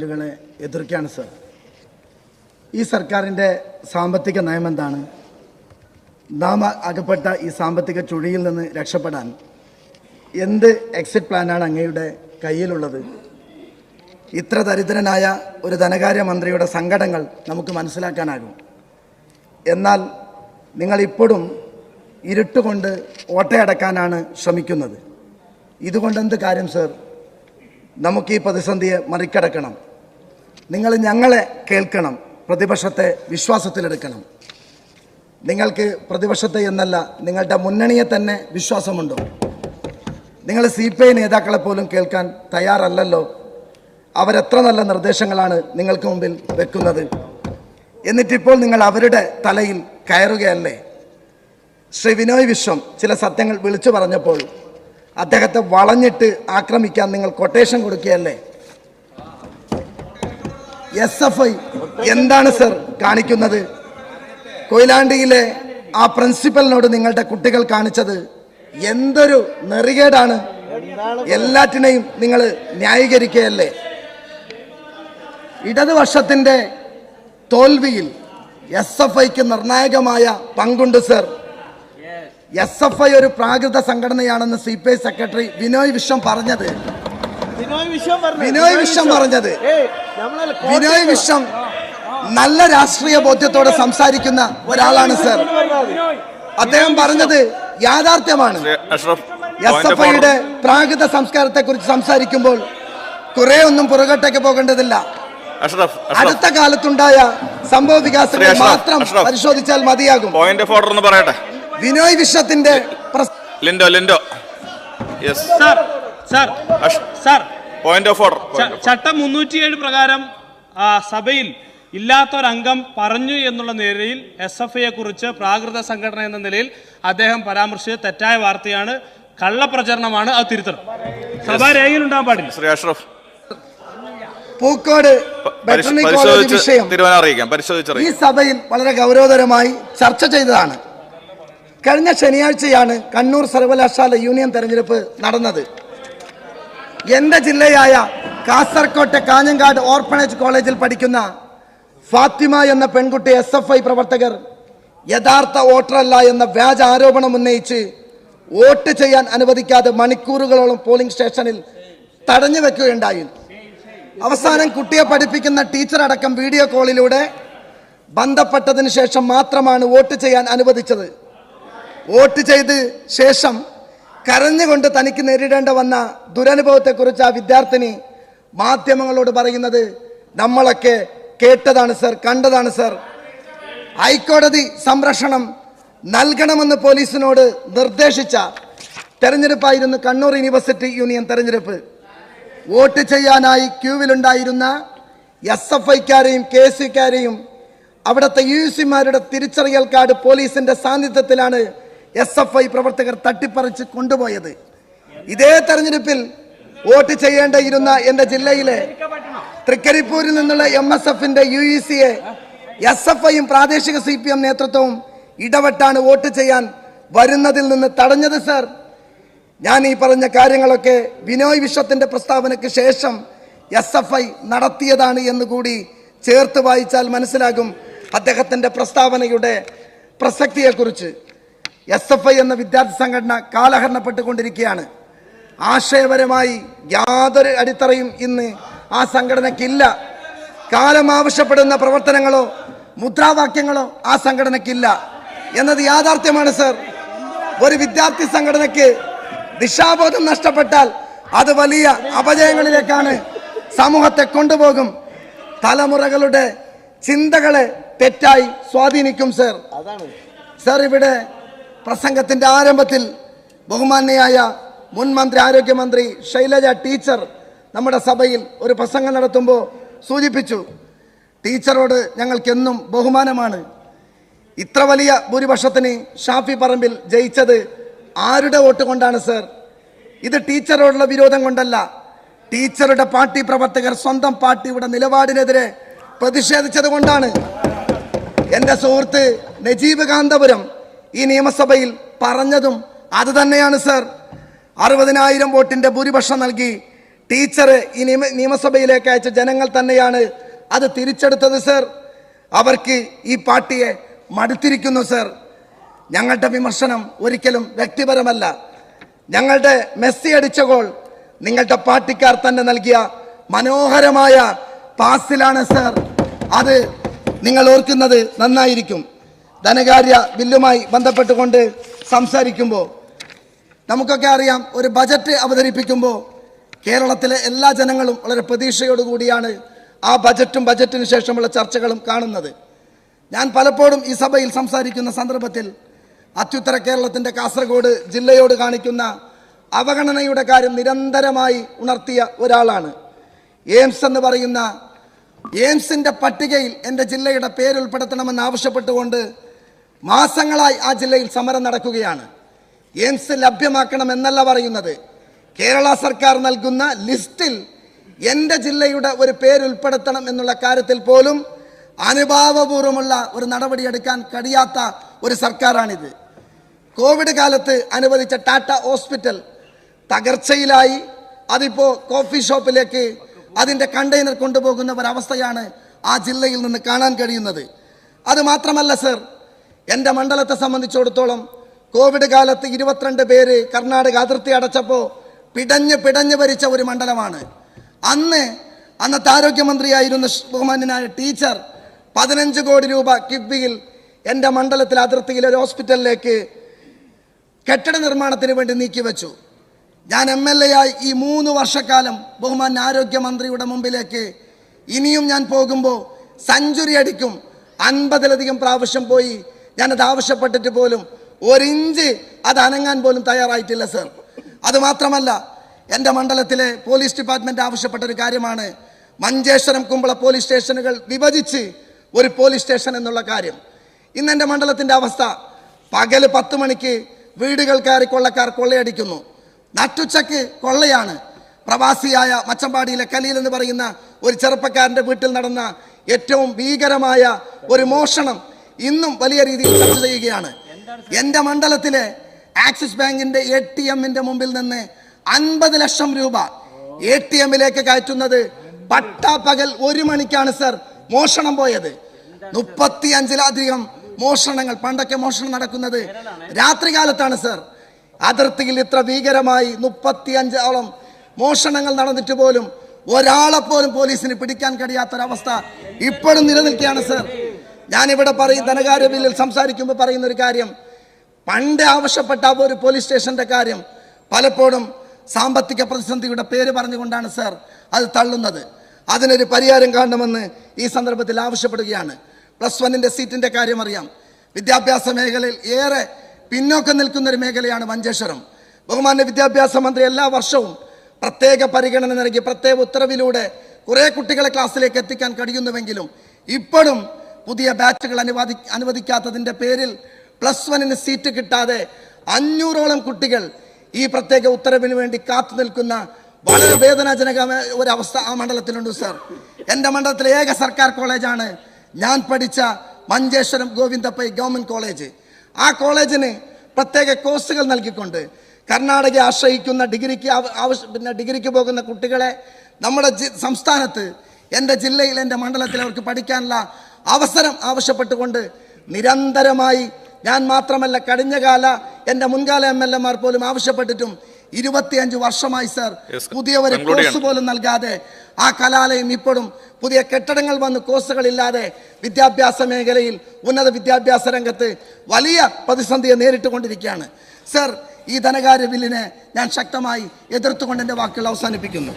ബില്ലുകളെ എതിർക്കുകയാണ് sir. ഈ സർക്കാരിന്റെ സാമ്പത്തിക നയം എന്താണ്? നാം അകപ്പെട്ട ഈ സാമ്പത്തിക ചുഴിയിൽ നിന്ന് രക്ഷപ്പെടാൻ എന്ത് എക്സിറ്റ് പ്ലാനാണ് അങ്ങയുടെ കയ്യിലുള്ളത്? ഇത്ര ദരിദ്രനായ ഒരു ധനകാര്യ മന്ത്രിയുടെ സങ്കടങ്ങൾ നമുക്ക് മനസ്സിലാക്കാനാകും. എന്നാൽ നിങ്ങൾ ഇപ്പോഴും ഇരുട്ടുകൊണ്ട് ഓട്ടയടക്കാനാണ് ശ്രമിക്കുന്നത്. ഇതുകൊണ്ടെന്ത് കാര്യം സർ? നമുക്ക് ഈ പ്രതിസന്ധിയെ മറികടക്കണം. നിങ്ങൾ ഞങ്ങളെ കേൾക്കണം. പ്രതിപക്ഷത്തെ വിശ്വാസത്തിലെടുക്കണം. നിങ്ങൾക്ക് പ്രതിപക്ഷത്തെ എന്നല്ല നിങ്ങളുടെ മുന്നണിയെ തന്നെ വിശ്വാസമുണ്ടോ? നിങ്ങൾ സി പി ഐ നേതാക്കളെ പോലും കേൾക്കാൻ തയ്യാറല്ലല്ലോ? അവരെത്ര നല്ല നിർദ്ദേശങ്ങളാണ് നിങ്ങൾക്ക് മുമ്പിൽ വെക്കുന്നത്? എന്നിട്ടിപ്പോൾ നിങ്ങൾ അവരുടെ തലയിൽ കയറുകയല്ലേ? ശ്രീ വിനോയ് വിശ്വം ചില സത്യങ്ങൾ വിളിച്ചു പറഞ്ഞപ്പോൾ അദ്ദേഹത്തെ വളഞ്ഞിട്ട് ആക്രമിക്കാൻ നിങ്ങൾ കൊട്ടേഷൻ കൊടുക്കുകയല്ലേ? എസ് എഫ് ഐ എന്താണ് സർ കാണിക്കുന്നത്? കൊയിലാണ്ടിയിലെ ആ പ്രിൻസിപ്പലിനോട് നിങ്ങളുടെ കുട്ടികൾ കാണിച്ചത് എന്തൊരു നെറികേടാണ്. എല്ലാറ്റിനെയും നിങ്ങൾ ന്യായീകരിക്കുകയല്ലേ? ഇടതുപക്ഷത്തിന്റെ തോൽവിയിൽ എസ് എഫ് ഐക്ക് നിർണായകമായ പങ്കുണ്ട് സർ. എസ് എഫ് ഐ ഒരു പ്രാകൃത സംഘടനയാണെന്ന് C P I secretary Binoy Viswam പറഞ്ഞത്. വിനോയ് വിശ്വം പറഞ്ഞത്. വിനോയ് വിശ്വം നല്ല രാഷ്ട്രീയ ബോധ്യത്തോടെ സംസാരിക്കുന്ന ഒരാളാണ് സർ. അദ്ദേഹം പറഞ്ഞത് യാഥാർത്ഥ്യമാണ്. അഷ്റഫ് എസ് എഫ് ഐയുടെ പ്രാകൃത സംസ്കാരത്തെ കുറിച്ച് സംസാരിക്കുമ്പോൾ കുറെ ഒന്നും പുറകോട്ടേക്ക് പോകേണ്ടതില്ല. അടുത്ത കാലത്തുണ്ടായ സംഭവ വികാസങ്ങൾ മാത്രം പരിശോധിച്ചാൽ മതിയാകും. പോയിന്റ് ഓഫ് ഓർഡർ എന്ന് പറയട്ടെ. വിനോയ് വിശ്വത്തിന്റെ Lindo Lindo. Yes sir sir sir point of order ചട്ടം മുന്നൂറ്റിയേഴ് പ്രകാരം സഭയിൽ ഇല്ലാത്തൊരംഗം പറഞ്ഞു എന്നുള്ള നിലയിൽ എസ് എഫ് ഐയെ കുറിച്ച് പ്രാകൃത സംഘടന എന്ന നിലയിൽ അദ്ദേഹം പരാമർശിച്ചത് തെറ്റായ വാർത്തയാണ്. കള്ളപ്രചരണമാണ് അത് തിരുത്തണം. സഭാരേഖയിൽ ഉണ്ടാകാൻ പാടില്ല. ശ്രീ അഷ്റഫ് പൂക്കോട് വിഷയം. ഈ സഭയിൽ വളരെ ഗൗരവതരമായി ചർച്ച ചെയ്തതാണ്. കഴിഞ്ഞ ശനിയാഴ്ചയാണ് കണ്ണൂർ സർവകലാശാല യൂണിയൻ തെരഞ്ഞെടുപ്പ് നടന്നത്. എന്റെ ജില്ലയായ കാസർകോട്ടെ കാഞ്ഞങ്ങാട് ഓർഫണേജ് കോളേജിൽ പഠിക്കുന്ന ഫാത്തിമ എന്ന പെൺകുട്ടി എസ് എഫ് ഐ പ്രവർത്തകർ യഥാർത്ഥ വോട്ടറല്ല എന്ന വ്യാജ ആരോപണം ഉന്നയിച്ച് വോട്ട് ചെയ്യാൻ അനുവദിക്കാതെ മണിക്കൂറുകളോളം പോളിംഗ് സ്റ്റേഷനിൽ തടഞ്ഞു വെക്കുകയുണ്ടായി. അവസാനം കുട്ടിയെ പഠിപ്പിക്കുന്ന ടീച്ചർ അടക്കം വീഡിയോ കോളിലൂടെ ബന്ധപ്പെട്ടതിന് ശേഷം മാത്രമാണ് വോട്ട് ചെയ്യാൻ അനുവദിച്ചത്. വോട്ട് ചെയ്ത് ശേഷം കരഞ്ഞുകൊണ്ട് തനിക്ക് നേരിടേണ്ട വന്ന ദുരനുഭവത്തെക്കുറിച്ച് ആ വിദ്യാർത്ഥിനി മാധ്യമങ്ങളോട് പറയുന്നത് നമ്മളൊക്കെ കേട്ടതാണ് സർ കണ്ടതാണ് സർ. ഹൈക്കോടതി സംരക്ഷണം നൽകണമെന്ന് പോലീസിനോട് നിർദ്ദേശിച്ച തെരഞ്ഞെടുപ്പായിരുന്നു കണ്ണൂർ യൂണിവേഴ്സിറ്റി യൂണിയൻ തെരഞ്ഞെടുപ്പ്. വോട്ട് ചെയ്യാനായി ക്യൂവിലുണ്ടായിരുന്ന എസ് എഫ് ഐക്കാരെയും കെ സിക്കാരെയും അവിടുത്തെ യു സിമാരുടെ തിരിച്ചറിയൽ കാർഡ് പോലീസിന്റെ സാന്നിധ്യത്തിലാണ് എസ് എഫ് ഐ പ്രവർത്തകർ തട്ടിപ്പറിച്ച് കൊണ്ടുപോയത്. ഇതേ തെരഞ്ഞെടുപ്പിൽ വോട്ട് ചെയ്യേണ്ടിയിരുന്ന എന്റെ ജില്ലയിലെ തൃക്കരിപ്പൂരിൽ നിന്നുള്ള എം എസ് എഫിന്റെ യു ഇ സിയെ എസ് എഫ് ഐയും പ്രാദേശിക സി പി എം നേതൃത്വവും ഇടപെട്ടാണ് വോട്ട് ചെയ്യാൻ വരുന്നതിൽ നിന്ന് തടഞ്ഞത് സർ. ഞാൻ ഈ പറഞ്ഞ കാര്യങ്ങളൊക്കെ ബിനോയ് വിശ്വത്തിന്റെ പ്രസ്താവനയ്ക്ക് ശേഷം എസ് എഫ് ഐ നടത്തിയതാണ് എന്ന് കൂടി ചേർത്ത് വായിച്ചാൽ മനസ്സിലാകും അദ്ദേഹത്തിന്റെ പ്രസ്താവനയുടെ പ്രസക്തിയെക്കുറിച്ച്. എസ് എഫ് ഐ എന്ന വിദ്യാർത്ഥി സംഘടന കാലഹരണപ്പെട്ടുകൊണ്ടിരിക്കുകയാണ്. ആശയപരമായി യാതൊരു അടിത്തറയും ഇന്ന് ആ സംഘടനയ്ക്കില്ല. കാലം ആവശ്യപ്പെടുന്ന പ്രവർത്തനങ്ങളോ മുദ്രാവാക്യങ്ങളോ ആ സംഘടനയ്ക്കില്ല. എന്നത് യാഥാർത്ഥ്യമാണ് സർ. ഒരു വിദ്യാർത്ഥി സംഘടനയ്ക്ക് ദിശാബോധം നഷ്ടപ്പെട്ടാൽ അത് വലിയ അപജയങ്ങളിലേക്കാണ് സമൂഹത്തെ കൊണ്ടുപോകും. തലമുറകളുടെ ചിന്തകളെ തെറ്റായി സ്വാധീനിക്കും സർ. സർ ഇവിടെ പ്രസംഗത്തിന്റെ ആരംഭത്തിൽ ബഹുമാന്യയായ മുൻ മന്ത്രി ആരോഗ്യമന്ത്രി ശൈലജ ടീച്ചർ നമ്മുടെ സഭയിൽ ഒരു പ്രസംഗം നടത്തുമ്പോൾ സൂചിപ്പിച്ചു ടീച്ചറോട് ഞങ്ങൾക്കെന്നും ബഹുമാനമാണ്. ഇത്ര വലിയ ഭൂരിപക്ഷത്തിന് ഷാഫി പറമ്പിൽ ജയിച്ചത് ആരുടെ വോട്ട് കൊണ്ടാണ് സർ? ഇത് ടീച്ചറോടുള്ള വിരോധം കൊണ്ടല്ല. ടീച്ചറുടെ പാർട്ടി പ്രവർത്തകർ സ്വന്തം പാർട്ടിയുടെ നിലപാടിനെതിരെ പ്രതിഷേധിച്ചത് കൊണ്ടാണ്. എന്റെ സുഹൃത്ത് നജീബ് കാന്തപുരം ഈ നിയമസഭയിൽ പറഞ്ഞതും അത് തന്നെയാണ് സർ. അറുപതിനായിരം വോട്ടിന്റെ ഭൂരിപക്ഷം നൽകി ടീച്ചർ ഈ നിയമ നിയമസഭയിലേക്ക് അയച്ച ജനങ്ങൾ തന്നെയാണ് അത് തിരിച്ചെടുത്തത് സർ. അവർക്ക് ഈ പാർട്ടിയെ മടുത്തിരിക്കുന്നു സർ. ഞങ്ങളുടെ വിമർശനം ഒരിക്കലും വ്യക്തിപരമല്ല. ഞങ്ങളുടെ മെസ്സി അടിച്ച ഗോൾ നിങ്ങളുടെ പാർട്ടിക്കാർ തന്നെ നൽകിയ മനോഹരമായ പാസിലാണ് സർ. അത് നിങ്ങൾ ഓർക്കുന്നത് നന്നായിരിക്കും. ധനകാര്യ ബില്ലുമായി ബന്ധപ്പെട്ടുകൊണ്ട് സംസാരിക്കുമ്പോൾ നമുക്കൊക്കെ അറിയാം ഒരു ബജറ്റ് അവതരിപ്പിക്കുമ്പോൾ കേരളത്തിലെ എല്ലാ ജനങ്ങളും വളരെ പ്രതീക്ഷയോടുകൂടിയാണ് ആ ബജറ്റും ബജറ്റിന് ശേഷമുള്ള ചർച്ചകളും കാണുന്നത്. ഞാൻ പലപ്പോഴും ഈ സഭയിൽ സംസാരിക്കുന്ന സന്ദർഭത്തിൽ അത്യുത്തര കേരളത്തിന്റെ കാസർഗോഡ് ജില്ലയോട് കാണിക്കുന്ന അവഗണനയുടെ കാര്യം നിരന്തരമായി ഉണർത്തിയ ഒരാളാണ്. എയിംസ് എന്ന് പറയുന്ന എയിംസിന്റെ പട്ടികയിൽ എന്റെ ജില്ലയുടെ പേരുൾപ്പെടുത്തണമെന്ന് ആവശ്യപ്പെട്ടുകൊണ്ട് മാസങ്ങളായി ആ ജില്ലയിൽ സമരം നടക്കുകയാണ്. എയിംസ് ലഭ്യമാക്കണം എന്നല്ല പറയുന്നത്. കേരള സർക്കാർ നൽകുന്ന ലിസ്റ്റിൽ എന്റെ ജില്ലയുടെ ഒരു പേര് ഉൾപ്പെടുത്തണം എന്നുള്ള കാര്യത്തിൽ പോലും അനുഭാവപൂർവമുള്ള ഒരു നടപടിയെടുക്കാൻ കഴിയാത്ത ഒരു സർക്കാരാണിത്. കോവിഡ് കാലത്ത് അനുവദിച്ച ടാറ്റ ഹോസ്പിറ്റൽ തകർച്ചയിലായി. അതിപ്പോൾ കോഫി ഷോപ്പിലേക്ക് അതിന്റെ കണ്ടെയ്നർ കൊണ്ടുപോകുന്ന ഒരവസ്ഥയാണ് ആ ജില്ലയിൽ നിന്ന് കാണാൻ കഴിയുന്നത്. അത് മാത്രമല്ല സർ എന്റെ മണ്ഡലത്തെ സംബന്ധിച്ചിടത്തോളം കോവിഡ് കാലത്ത് ഇരുപത്തിരണ്ട് പേര് കർണാടക അതിർത്തി അടച്ചപ്പോൾ പിടഞ്ഞ് പിടഞ്ഞ് ഭരിച്ച ഒരു മണ്ഡലമാണ്. അന്ന് അന്നത്തെ ആരോഗ്യമന്ത്രിയായിരുന്ന ബഹുമാനായ ടീച്ചർ പതിനഞ്ച് കോടി രൂപ കിഫ്ബിയിൽ എന്റെ മണ്ഡലത്തിലെ അതിർത്തിയിലെ ഒരു ഹോസ്പിറ്റലിലേക്ക് കെട്ടിട നിർമ്മാണത്തിന് വേണ്ടി നീക്കിവെച്ചു ഞാൻ എം എൽ എ ആയി ഈ മൂന്ന് വർഷക്കാലം ബഹുമാൻ ആരോഗ്യമന്ത്രിയുടെ മുമ്പിലേക്ക് ഇനിയും ഞാൻ പോകുമ്പോൾ സെഞ്ചുറി അടിക്കും. അൻപതിലധികം പ്രാവശ്യം പോയി ഞാനത് ആവശ്യപ്പെട്ടിട്ട് പോലും ഒരിഞ്ച് അത് അനങ്ങാൻ പോലും തയ്യാറായിട്ടില്ല സർ അതുമാത്രമല്ല എന്റെ മണ്ഡലത്തിലെ പോലീസ് ഡിപ്പാർട്ട്മെന്റ് ആവശ്യപ്പെട്ട ഒരു കാര്യമാണ്. മഞ്ചേശ്വരം കുമ്പള പോലീസ് സ്റ്റേഷനുകൾ വിഭജിച്ച് ഒരു പോലീസ് സ്റ്റേഷൻ എന്നുള്ള കാര്യം. ഇന്ന് എന്റെ മണ്ഡലത്തിന്റെ അവസ്ഥ പകൽ പത്ത് മണിക്ക് വീടുകൾ കയറി കൊള്ളക്കാർ കൊള്ളയടിക്കുന്നു. നട്ടുച്ചക്ക് കൊള്ളയാണ്. പ്രവാസിയായ മച്ചമ്പാടിയിലെ കലീൽ എന്ന് പറയുന്ന ഒരു ചെറുപ്പക്കാരന്റെ വീട്ടിൽ നടന്ന ഏറ്റവും ഭീകരമായ ഒരു മോഷണം ഇന്നും വലിയ രീതിയിൽ ചർച്ച ചെയ്യുകയാണ്. എന്റെ മണ്ഡലത്തിലെ ആക്സിസ് ബാങ്കിന്റെ എ ടി എമ്മിന്റെ മുമ്പിൽ നിന്ന് അൻപത് ലക്ഷം രൂപ എ ടി എമ്മിലേക്ക് കയറ്റുന്നത് പട്ടാപ്പകൽ ഒരു മണിക്കാണ് സർ മോഷണം പോയത്. മുപ്പത്തി അഞ്ചിലധികം മോഷണങ്ങൾ പണ്ടൊക്കെ മോഷണം നടക്കുന്നത് രാത്രികാലത്താണ് സർ. അതിർത്തിയിൽ ഇത്ര ഭീകരമായി മുപ്പത്തി അഞ്ചോളം മോഷണങ്ങൾ നടന്നിട്ട് പോലും ഒരാളെ പോലും പോലീസിന് പിടിക്കാൻ കഴിയാത്തൊരവസ്ഥ ഇപ്പോഴും നിലനിൽക്കുകയാണ് സർ. ഞാനിവിടെ പറയും ധനകാര്യ ബില്ലിൽ സംസാരിക്കുമ്പോൾ പറയുന്ന ഒരു കാര്യം. പണ്ട് ആവശ്യപ്പെട്ട ഒരു പോലീസ് സ്റ്റേഷന്റെ കാര്യം പലപ്പോഴും സാമ്പത്തിക പ്രതിസന്ധിയുടെ പേര് പറഞ്ഞുകൊണ്ടാണ് സർ അത് തള്ളുന്നത്. അതിനൊരു പരിഹാരം കാണണമെന്ന് ഈ സന്ദർഭത്തിൽ ആവശ്യപ്പെടുകയാണ്. പ്ലസ് വണ്ണിന്റെ സീറ്റിന്റെ കാര്യം അറിയാം. വിദ്യാഭ്യാസ മേഖലയിൽ ഏറെ പിന്നോക്കം നിൽക്കുന്ന ഒരു മേഖലയാണ് മഞ്ചേശ്വരം. ബഹുമാന്യ വിദ്യാഭ്യാസ മന്ത്രി എല്ലാ വർഷവും പ്രത്യേക പരിഗണന നൽകി പ്രത്യേക ഉത്തരവിലൂടെ കുറേ കുട്ടികളെ ക്ലാസ്സിലേക്ക് എത്തിക്കാൻ കഴിയുന്നുവെങ്കിലും ഇപ്പോഴും പുതിയ ബാച്ചുകൾ അനുവാദി അനുവദിക്കാത്തതിന്റെ പേരിൽ പ്ലസ് വണ്ണിന് സീറ്റ് കിട്ടാതെ അഞ്ഞൂറോളം കുട്ടികൾ ഈ പ്രത്യേക ഉത്തരവിന് വേണ്ടി കാത്തു നിൽക്കുന്ന വളരെ വേദനാജനകമായ ഒരു അവസ്ഥ ആ മണ്ഡലത്തിലുണ്ട് സർ. എന്റെ മണ്ഡലത്തിലെ ഏക സർക്കാർ കോളേജാണ് ഞാൻ പഠിച്ച മഞ്ചേശ്വരം ഗോവിന്ദപ്പൈ ഗവൺമെന്റ് കോളേജ്. ആ കോളേജിന് പ്രത്യേക കോഴ്സുകൾ നൽകിക്കൊണ്ട് കർണാടകയെ ആശ്രയിക്കുന്ന ഡിഗ്രിക്ക് ആവശ്യം പിന്നെ ഡിഗ്രിക്ക് പോകുന്ന കുട്ടികളെ നമ്മുടെ സംസ്ഥാനത്ത് എന്റെ ജില്ലയിൽ എന്റെ മണ്ഡലത്തിൽ അവർക്ക് പഠിക്കാനുള്ള അവസരം ആവശ്യപ്പെട്ടുകൊണ്ട് നിരന്തരമായി ഞാൻ മാത്രമല്ല കഴിഞ്ഞകാല എന്റെ മുൻകാല എം എൽ എമാർ പോലും ആവശ്യപ്പെട്ടിട്ടും ഇരുപത്തിയഞ്ച് വർഷമായി സർ പുതിയവരെ കോഴ്സ് പോലും നൽകാതെ ആ കലാലയം ഇപ്പോഴും പുതിയ കെട്ടിടങ്ങൾ വന്ന് കോഴ്സുകളില്ലാതെ വിദ്യാഭ്യാസ മേഖലയിൽ ഉന്നത വിദ്യാഭ്യാസ രംഗത്ത് വലിയ പ്രതിസന്ധിയെ നേരിട്ടുകൊണ്ടിരിക്കുകയാണ്. സർ ഈ ധനകാര്യ ബില്ലിനെ ഞാൻ ശക്തമായി എതിർത്തുകൊണ്ട് എന്റെ വാക്കുകൾ അവസാനിപ്പിക്കുന്നു.